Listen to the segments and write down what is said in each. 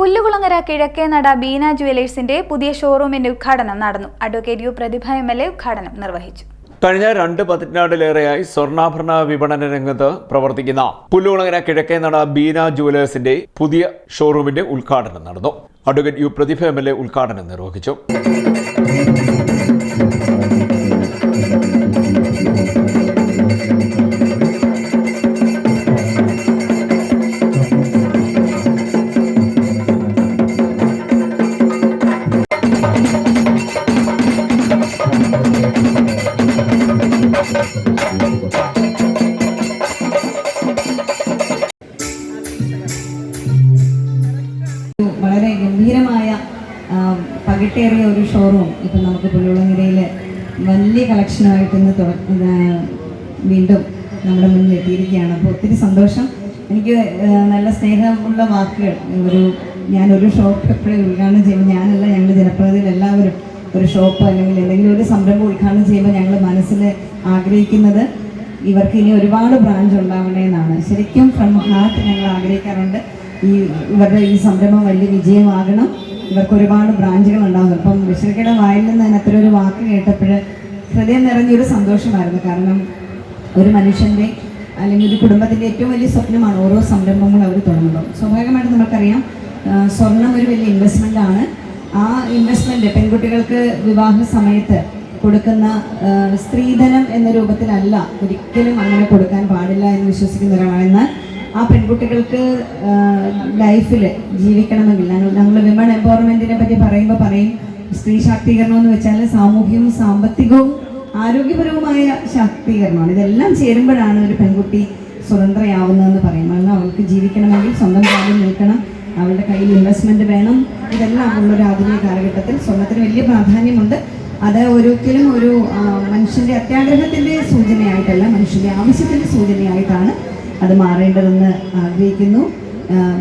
പുല്ലുകുളങ്ങര കിഴക്കേനട ബീന ജുവലേഴ്സിന്റെ പുതിയ ഷോറൂമിന്റെ ഉദ്ഘാടനം നടന്നു. Advocate U Prathibha M L A ഉദ്ഘാടനം നിർവഹിച്ചു. കഴിഞ്ഞ രണ്ട് പതിറ്റാണ്ടിലേറെയായി സ്വർണാഭരണ വിപണന രംഗത്ത് പ്രവർത്തിക്കുന്ന പുല്ലുകുളങ്ങര കിഴക്കേനട ബീന ജുവലേഴ്സിന്റെ പുതിയ ഷോറൂമിന്റെ ഉദ്ഘാടനം നടന്നു. Advocate U Prathibha M L A ഉദ്ഘാടനം നിർവഹിച്ചു. പകിട്ടേറിയ ഒരു ഷോറൂം ഇപ്പം നമുക്ക് പുല്ലുളങ്ങരയിൽ വലിയ കളക്ഷനുമായിട്ട് ഇന്ന് വീണ്ടും നമ്മുടെ മുന്നിൽ എത്തിയിരിക്കുകയാണ്. അപ്പോൾ ഒത്തിരി സന്തോഷം. എനിക്ക് നല്ല സ്നേഹമുള്ള വാക്കുകൾ. ഒരു ഞാനൊരു ഷോപ്പ് എപ്പോഴും ഉദ്ഘാടനം ചെയ്യുമ്പോൾ ഞാനല്ല ഞങ്ങൾ ജനപ്രതിനിധികൾ എല്ലാവരും ഒരു ഷോപ്പ് അല്ലെങ്കിൽ എന്തെങ്കിലും ഒരു സംരംഭം ഉദ്ഘാടനം ചെയ്യുമ്പോൾ ഞങ്ങൾ മനസ്സിൽ ആഗ്രഹിക്കുന്നത് ഇവർക്ക് ഇനി ഒരുപാട് ബ്രാഞ്ച് ഉണ്ടാവണേ എന്നാണ്. ശരിക്കും ഫ്രം ഹാർട്ട് ഞങ്ങൾ ആഗ്രഹിക്കാറുണ്ട്. ഈ ഇവരുടെ ഈ സംരംഭം വലിയ വിജയമാകണം. ഇവർക്ക് ഒരുപാട് ബ്രാഞ്ചുകൾ ഉണ്ടാകുന്നു. അപ്പം വിശ്വക്കയുടെ വായിൽ നിന്ന് തന്നെ അത്ര ഒരു വാക്ക് കേട്ടപ്പോൾ ഹൃദയം നിറഞ്ഞൊരു സന്തോഷമായിരുന്നു. കാരണം ഒരു മനുഷ്യന്റെ അല്ലെങ്കിൽ ഒരു കുടുംബത്തിന്റെ ഏറ്റവും വലിയ സ്വപ്നമാണ് ഓരോ സംരംഭങ്ങളും അവർ തുടങ്ങുന്നത്. സ്വാഭാവികമായിട്ട് നമുക്കറിയാം സ്വർണം ഒരു വലിയ ഇൻവെസ്റ്റ്മെന്റ് ആണ്. ആ ഇൻവെസ്റ്റ്മെന്റ് പെൺകുട്ടികൾക്ക് വിവാഹ സമയത്ത് കൊടുക്കുന്ന സ്ത്രീധനം എന്ന രൂപത്തിലല്ല ഒരിക്കലും അങ്ങനെ കൊടുക്കാൻ പാടില്ല എന്ന് വിശ്വസിക്കുന്ന ഒരാളാണ്. എന്നാൽ ആ പെൺകുട്ടികൾക്ക് ലൈഫിൽ ജീവിക്കണമെങ്കിൽ. ഞങ്ങൾ വിമൺ എംപവർമെന്റിനെ പറ്റി പറയുമ്പോൾ പറയും സ്ത്രീ ശാക്തീകരണം എന്ന് വെച്ചാൽ സാമൂഹ്യവും സാമ്പത്തികവും ആരോഗ്യപരവുമായ ശാക്തീകരണമാണ്. ഇതെല്ലാം ചേരുമ്പോഴാണ് ഒരു പെൺകുട്ടി സ്വതന്ത്രയാവുന്നതെന്ന് പറയും. കാരണം അവൾക്ക് ജീവിക്കണമെങ്കിൽ സ്വന്തം കാര്യം നിൽക്കണം. അവളുടെ കയ്യിൽ ഇൻവെസ്റ്റ്മെന്റ് വേണം. ഇതെല്ലാം ഉള്ളൊരു ആധുനിക കാലഘട്ടത്തിൽ സ്വർണത്തിന് വലിയ പ്രാധാന്യമുണ്ട്. അത് ഒരിക്കലും ഒരു മനുഷ്യന്റെ അത്യാഗ്രഹത്തിന്റെ സൂചനയായിട്ടല്ല മനുഷ്യന്റെ ആവശ്യത്തിന്റെ സൂചനയായിട്ടാണ് അത് മാറേണ്ടതെന്ന് ആഗ്രഹിക്കുന്നു.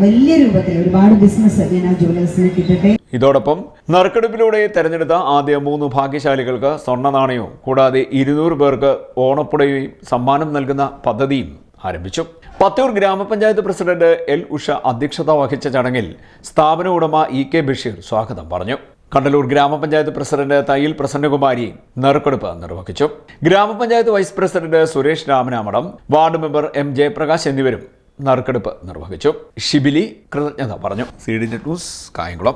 വലിയ രൂപത്തിൽ ഒരുപാട് ബിസിനസ് ഞാൻ ആ ജ്വല്ലേഴ്സിന് കിട്ടട്ടെ. ഇതോടൊപ്പം നറുക്കെടുപ്പിലൂടെ തെരഞ്ഞെടുത്ത ആദ്യ മൂന്ന് ഭാഗ്യശാലികൾക്ക് സ്വർണ നാണയവും കൂടാതെ ഇരുന്നൂറ് പേർക്ക് ഓണപ്പുടയും സമ്മാനം നൽകുന്ന പദ്ധതിയും ആരംഭിച്ചു. പത്തൂർ ഗ്രാമപഞ്ചായത്ത് പ്രസിഡന്റ് എൽ ഉഷ അധ്യക്ഷത വഹിച്ച ചടങ്ങിൽ സ്ഥാപന ഉടമ ഇ കെ ബഷീർ സ്വാഗതം പറഞ്ഞു. കണ്ടലൂർ ഗ്രാമപഞ്ചായത്ത് പ്രസിഡന്റ് തയ്യിൽ പ്രസന്നകുമാരി നറുക്കെടുപ്പ് നിർവഹിച്ചു. ഗ്രാമപഞ്ചായത്ത് vice president Suresh Ramanamadam ward member M Jayaprakash എന്നിവരും നറുക്കെടുപ്പ് നിർവഹിച്ചു. ഷിബിലി കൃതജ്ഞത പറഞ്ഞു. C D news Kayamkulam.